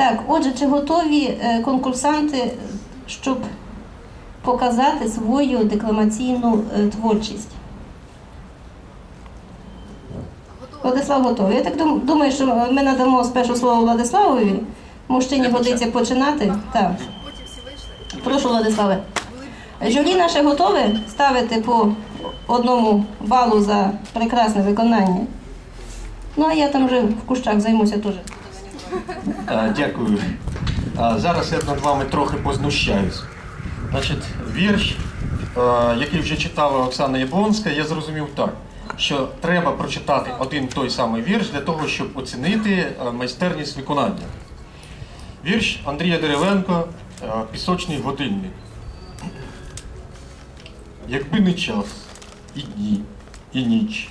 Так, отже, чи готові е, конкурсанти, щоб показати свою декламаційну е, творчість? Владислав готовий. Я так думаю, що ми надамо спершу слово Владиславові. Мужчині годиться починати. Так. Прошу, Владиславе. Журі наше готове ставити по одному балу за прекрасне виконання. Ну, а я там вже в кущах займуся теж. Е, Дякую. Е, Зараз я над вами трохи познущаюсь. Значить, вірш, е, який вже читала Оксана Яблонська, я зрозумів так, що треба прочитати один той самий вірш для того, щоб оцінити майстерність виконання. Вірш Андрія Деревенко Пісочний годинник. Якби не час, і дні, і ніч,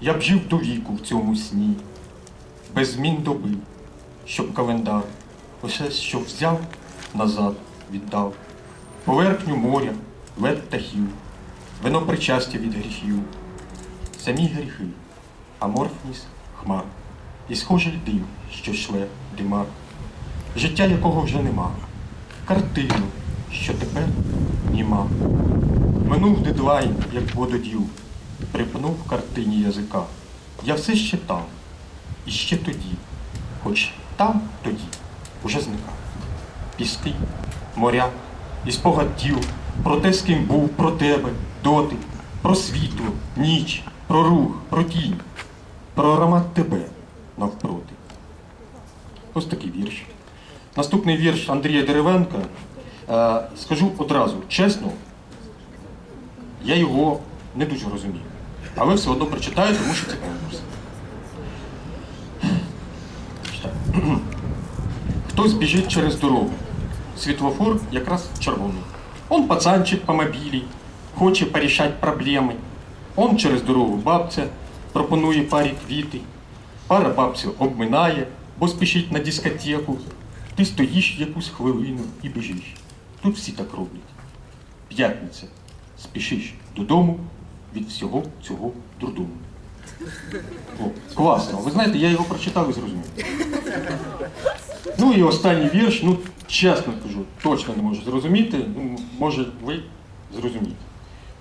я б жив до віку в цьому сні, без змін доби, щоб календар усе, що взяв, назад віддав. Поверхню моря, лед птахів, вино причастя від гріхів, самі гріхи, аморфність хмар, і схожий дим, що шле дима, життя якого вже нема, картину, що тепер німа. Минув дедлайн, як вододіл, припнув картині язика. Я все ще там, і ще тоді, хоч там тоді уже зникав. Піски, моря, і спогад діл про те, з ким був, про тебе, дотик, про світло, ніч, про рух, про тінь, про аромат тебе навпроти. Ось такий вірш. Наступний вірш Андрія Деревенка. Е, скажу одразу, чесно, я його не дуже розумію. Але все одно прочитаю, тому що це конкурс. Хтось біжить через дорогу. Світлофор якраз червоний. Он пацанчик по мобілі, хоче порішати проблеми. Он через дорогу бабця пропонує парі квіти. Пара бабцю обминає, бо спішить на дискотеку. Ти стоїш якусь хвилину і біжиш. Тут всі так роблять. П'ятниця. Спішиш додому від всього цього дурдому. О, класно. Ви знаєте, я його прочитав і зрозумів. Ну і останній вірш, ну чесно кажу, точно не можу зрозуміти. Ну, може, ви зрозумієте.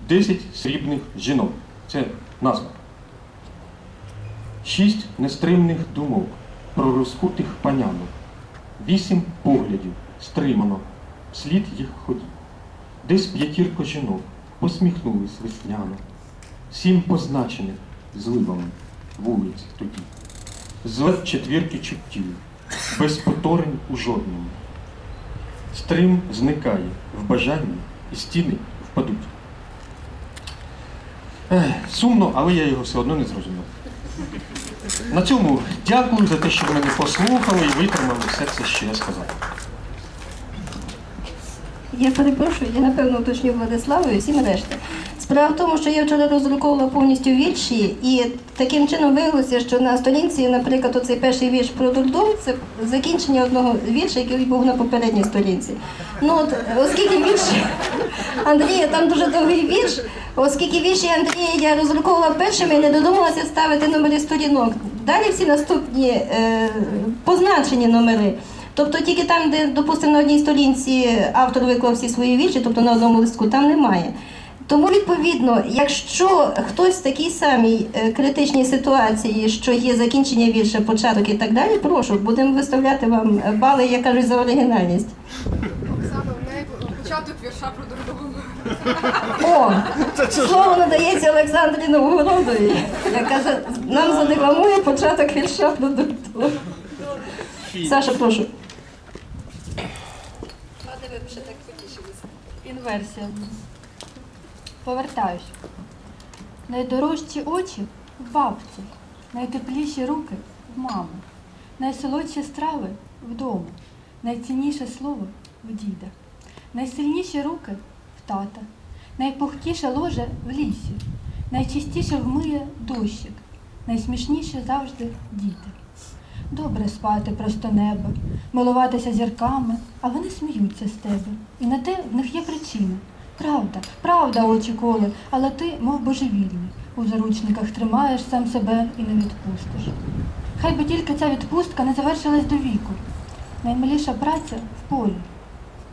Десять срібних жінок. Це назва. Шість нестримних думок про розкутих панянок. Вісім поглядів стримано, вслід їх ходів. Десь п'ятірко жінок посміхнулись весняно. Сім позначених зливами вулиць тоді. Звед четвірки чуттів, без поторень у жодному. Стрим зникає в бажанні, і стіни впадуть. Ех, сумно, але я його все одно не зрозумів. На цьому дякую за те, що ви мене послухали і витримали все це, що я сказав. Я перепрошую, я напевно уточню Владиславу і всім решта. Справа в тому, що я вчора роздрукувала повністю вірші, і таким чином виявилося, що на сторінці, наприклад, оцей перший вірш про дурдом це закінчення одного вірша, який був на попередній сторінці. Ну от, оскільки вірші Андрія, там дуже довгий вірш, оскільки вірші Андрія я роздрукувала першими, я не додумалася ставити номери сторінок. Далі всі наступні е, позначені номери. Тобто тільки там, де, допустимо, на одній сторінці автор виклав всі свої вірші, тобто на одному листку, там немає. Тому, відповідно, якщо хтось в такій самій е, критичній ситуації, що є закінчення вірша, початок і так далі, прошу, будемо виставляти вам бали, як кажуть, за оригінальність. Оксана, в неї початок вірша про дурдому. О, слово надається Олександрі Новгородові, яка за- нам задекламує початок вірша про дурдом. Саша, прошу. Інверсія. Повертаюсь. Найдорожчі очі в бабці, найтепліші руки в мами, найсолодші страви вдома, найцінніше слово в діда, найсильніші руки в тата, найпухкіше ложе в лісі, найчистіше вмиє дощик, найсмішніше завжди діти. Добре спати просто небо, милуватися зірками, а вони сміються з тебе. І на те в них є причина. Правда, правда, очі коли, але ти, мов божевільний, у заручниках тримаєш сам себе і не відпустиш. Хай би тільки ця відпустка не завершилась до віку. Наймиліша праця в полі.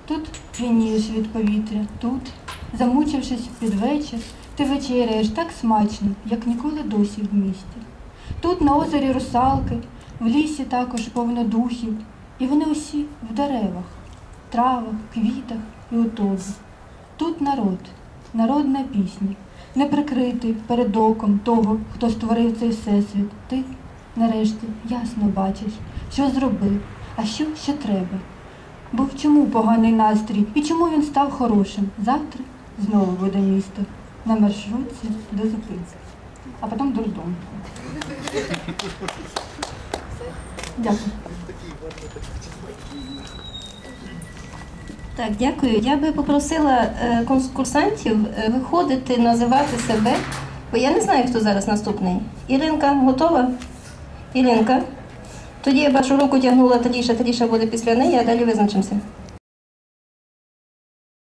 Тут п'янієш від повітря, тут, замучившись під вечір, ти вечеряєш так смачно, як ніколи досі в місті. Тут на озері русалки, в лісі також повно духів, і вони усі в деревах, травах, квітах і у. Тут народ, народна пісня, не прикритий перед оком того, хто створив цей всесвіт. Ти, нарешті, ясно бачиш, що зробив, а що ще треба. Бо в чому поганий настрій і чому він став хорошим? Завтра знову буде місто на маршрутці до зупинки, а потім додому. Дякую. Так, дякую. Я би попросила е, конкурсантів е, виходити, називати себе, бо я не знаю, хто зараз наступний. Іринка готова? Іринка. Тоді я бачу руку тягнула Таліша, Таліша буде після неї, а далі визначимося.